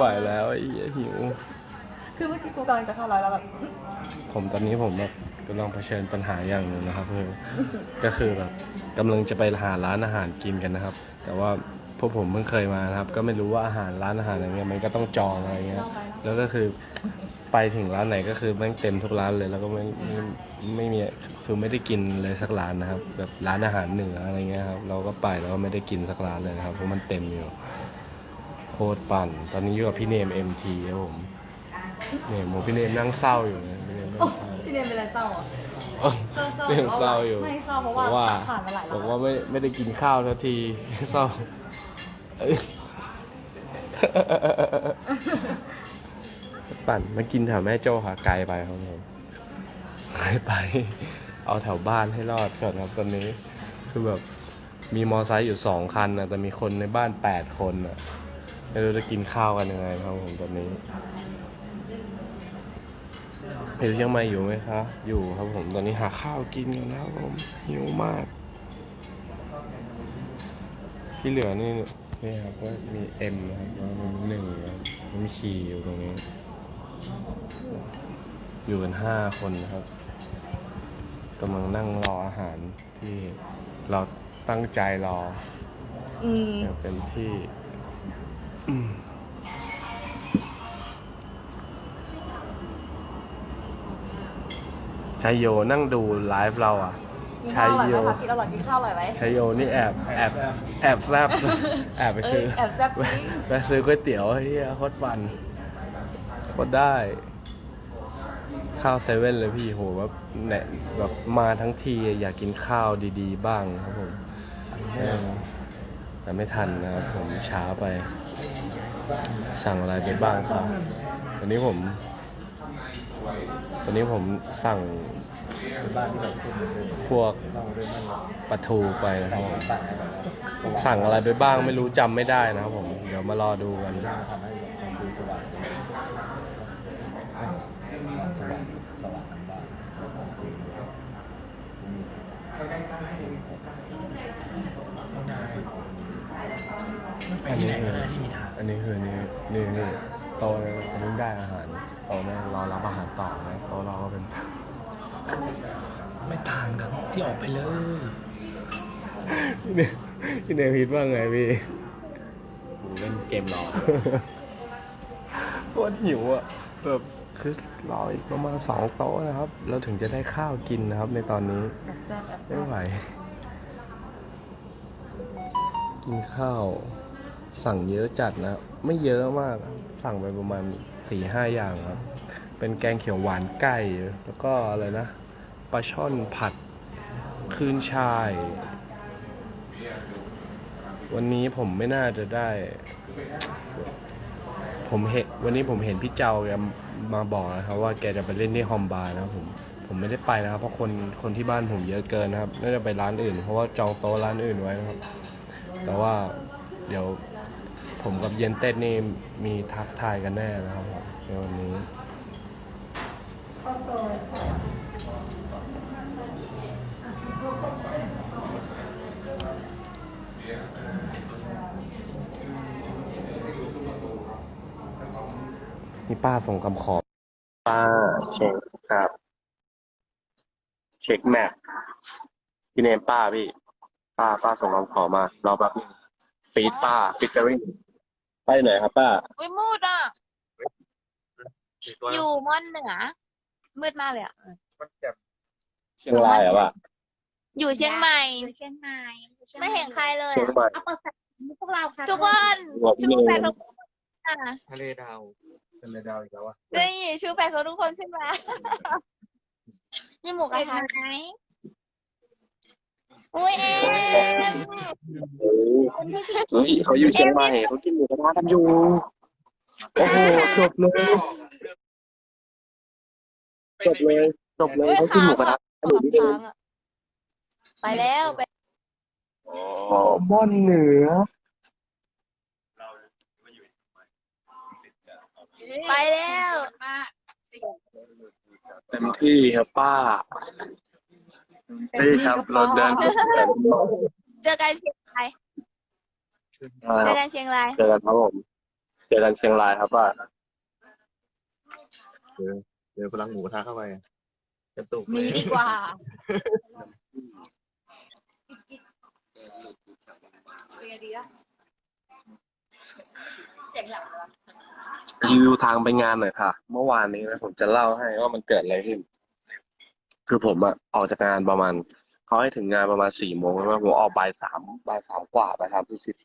ไหวแล้วไอ้เหี้ยหิว คือเมื่อกี้กูกำลังจะเข้าร้านแล้วแบบผมตอนนี้ผมแบบกำลังเผชิญปัญหาอย่างหนึ่งนะครับคือก็คือแบบกำลังจะไปหาร้านอาหารกินกันนะครับ แต่ว่าพวกผมเพิ่งเคยมานะครับ ก็ไม่รู้ว่าอาหารร้านอาหารอะไรเงี้ยมันก็ต้องจองอะไรเงี้ย แล้วก็คือไปถึงร้านไหนก็คือแม่งเต็มทุกร้านเลย แล้วก็ไม่ไม่ไม่มีคือไม่ได้กินเลยสักร้านนะครับ แบบร้านอาหารเหนืออะไรเงี้ยครับเราก็ไปแล้วก็ไม่ได้กินสักร้านเลยนะครับเพราะมันเต็มอยู่โค ตรปั่น ตอนนี้อยู่กับพี่เนมเอ็มทีครับผมเนี่ยโมพี่เนมนั่งเศร้าอยู่นะพี่เนมนั่งเศร้าพี่เนมเป็นอะไรเศร้าอะเออเรื่องเศร้าอยู่ไม่เศร้าเพราะว่าบอกว่าผ่านมาหลายรอบบอกว่าไม่ไม่ได้กินข้าวสักทีเศร้าเอ้ยปั่นมากินแถวแม่โจ้ค่ะไกลไปครับผมไกลไป เอาแถวบ้านให้รอดก่อนครับตอนนี้คือแบบมีมอไซค์อยู่สองคันนะแต่มีคนในบ้านแปดคนอะ ไม่รู้จะกินข้าวกันยังไงครับผมตอนนี้อยู่เชียงใหม่อยู่ไหมคะ อยู่ครับผม ตอนนี้หาข้าวกินกันนะครับผม หิวมาก ที่เหลือนี่นี่ครับก็มีเอ็มนะครับแล้วมีหนึ่งนะครับมีชีอยู่ตรงนี้ อยู่กันห้าคนนะครับกำลังนั่งรออาหารที่เราตั้งใจรออืมอย่างเต็มที่ อืมชัยโยนั่งดูไลฟ์เราอะกินชัข้าวยอร่อยโยไหมคะกินอร่อยกินข้าวอร่อยไหมชัยโยนี่แอบแอบแอบแซบแอบไปซื้อเอ้ยแอบแซ่บจริงไปซื้อก๋วยเตี๋ยวเฮียโคตรปันโคตรได้ ข้าวเซเว่นเลยพี่โหแบบแหนะแบบมาทั้งทีอยากกินข้าวดี ๆ บ้างครับผมเออ แต่ไม่ทันนะครับผมช้าไป สั่งอะไรไปบ้างครับวันนี้ผมวันนี้ผมสั่งบ้านที่แบบพูดเหมือนเดิมพวกต้องเรื่องนั่นปลาทูไปนะครับผมบ้านให้แบบสั่งอะไรไปบ้างไม่รู้จำไม่ได้นะครับผม เดี๋ยวมารอดูกันทำให้แบบมัน ดูสว่างสว่างสว่างทั้งบ้านอันนี้คืออันนี้คือนี่นี่นี่โต๊ะเนี่ยอันนี้ได้อาหารโต๊ะเนี่ยรอรับอาหารต่อนะโต๊ะเราก็เป็นไม่ต่างกันที่ออกไปเลย พี่เนยพี่เนยคิดว่าไงพี่ดูเล่นเกมรอ โคตรหิวอะแบบคือรออีกประมาณสองโต๊ะนะครับเราถึงจะได้ข้าวกินนะครับในตอนนี้แอบแซ่บแอบไม่ไหว กินข้าว สั่งเยอะจัดนะ ไม่เยอะมาก สั่งไปประมาณสี่ห้าอย่างครับ เป็นแกงเขียวหวานไก่ แล้วก็อะไรนะ ปลาช่อนผัด คืนชาย วันนี้ผมไม่น่าจะได้ ผมเห็นวันนี้ผมเห็นพี่เจ้าแกมาบอกนะครับ ว่าแกจะไปเล่นที่ฮอมบาร์นะครับผมผมไม่ได้ไปนะครับ เพราะคนคนที่บ้านผมเยอะเกินนะครับ น่าจะไปร้านอื่น เพราะว่าจองโต๊ะร้านอื่นไว้นะครับ แต่ว่า เดี๋ยวผมกับเย็นเต้นนี่มีทักทายกันแน่นะครับผมในวันนี้มีป้าส่งคำขอป้าเช็คครับ เช็คแมปพี่เนมป้าพี่ ป้าป้าส่งคำขอมา รอแป๊บนึง ฟีดป้าฟิชเจอริ่งไปไหนครับป้า อุ้ยมืดอะ อยู่ม่อนเหนือ มืดมากเลยอะเชียงรายเหรอป้าอยู่เชียงใหม่ อยู่เชียงใหม่ไม่เห็นใครเลยเชียงอะใหม่เอาเปิดแฟลชพวกเราค่ะทุกคนบอกพี่ชูเนแฟนมทุกคนอะทะเลดาวทะเลดาวอีกแล้วอะนี่ชูแฟนของทุกคนขึ้นมายี่หมูกไประทะไหม อุ้ยเอ็มเฮ้ยเขาอยู่เชียงใหม่เขากินหมูกระทะกันอยู่ โอ้โหจบเลย จบเลย จบเลยอุ้ยเขากินค้าหมูงกระอะทะกันอยู่ที่เดิค้ามงอะไปแล้วไปอ๋อม่อนเหนือ ไปแล้ว เต็มที่ครับป้า นี่ครับเราเดินเจอกันเชียงรายเจอกันเชียงรายเจอกันครับผมเจอกันเชียงรายครับว่าเจอเจอพลังหมูกระทะเข้าไปกระตุกมีดีกว่า เป็นไงดีอะเสียงหลังเหรอ รีวิวทางไปงานหน่อยค่ะ เมื่อวานนี้นะผมจะเล่าให้ว่ามันเกิดอะไรขึ้น คือผมอะออกจากงานประมาณเขาให้ถึงงานประมาณสี่โมงแล้วผมออกบ่ายสามบ่ายสามกว่าไปทำที่สิบ